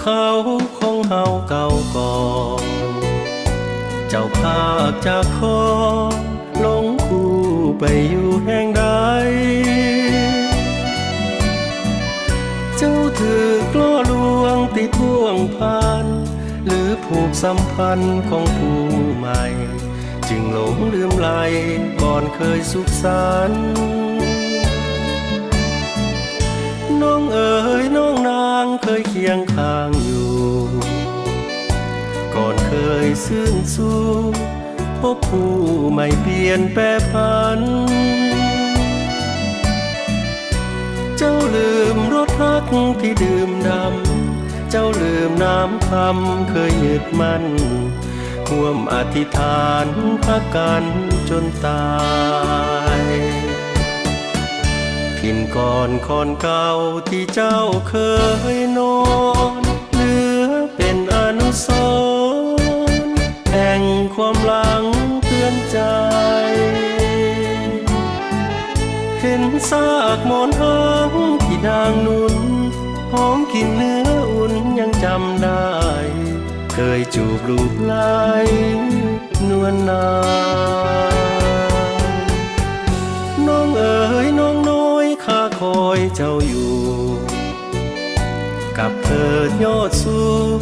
เขาของเฮาเก่าก่อนเจ้าภาคจากคอลงคู่ไปอยู่แห่งใด เจ้าถือกล้อลวงติดท่วงพัน หรือผูกสัมพันธ์ของผู้ใหม่ จึงหลงลืมไหลก่อนเคยสุขสันต์น้องเอ๋ เคยเคียงข้างอยู่ ก่อนเคยซื่นสู้พบผู้ใหม่เปลี่ยนแปรพัน เจ้าลืมรถรักที่ดื่มดำ เจ้าลืมน้ำคำเคยยึดมั่นห่วมอธิษฐานพักกันจนตาย ถิ่นก่อนคอนเก่าที่เจ้าเคยนอนเหลือเป็นอนุสรณ์แห่งความหลังเตือนใจ เห็นซากหมอนหางที่นางนุนหอมกลินเนื้ออุ่นยังจำได้ เคยจูบลูกไหลนวลนาง เจ้าอยู่ กับเถิดยอดสูง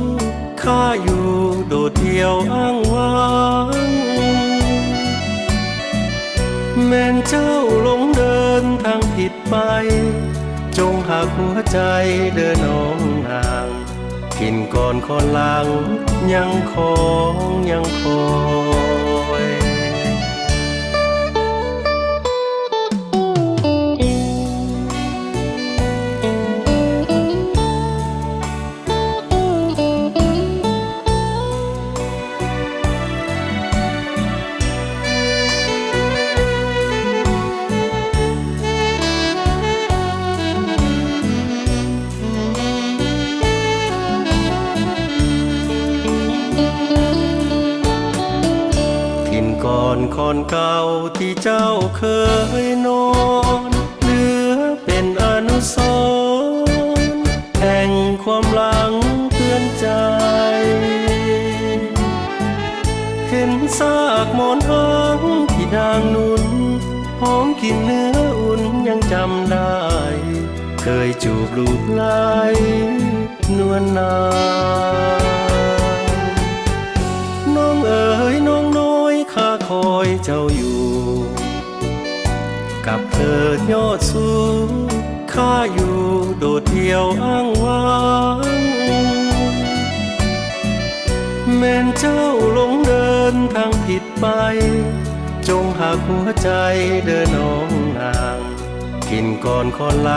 ข้าอยู่โดดเดี่ยวอ้างว้าง แม่นเจ้าหลงเดินทางผิดไป จงหากหัวใจเดินน้องนางกินก่อนคนหลังยังของยังคอ ก่อนคอนเก่าที่เจ้าเคยนอนเหลือเป็นอนุสรณ์แห่งความหลังเตือนใจ เห็นซากหมอนหางที่นางนุนหอมกลินเนื้ออุ่นยังจำได้ เคยจูบลูกไหลนวลนา กับเธอยอดสูงข้าอยู่โดดเดี่ยวอ้างว้างแม่นเจ้าลงเดินทางผิดไป จงหากหัวใจเดินน้องนาง กินก่อนคนลา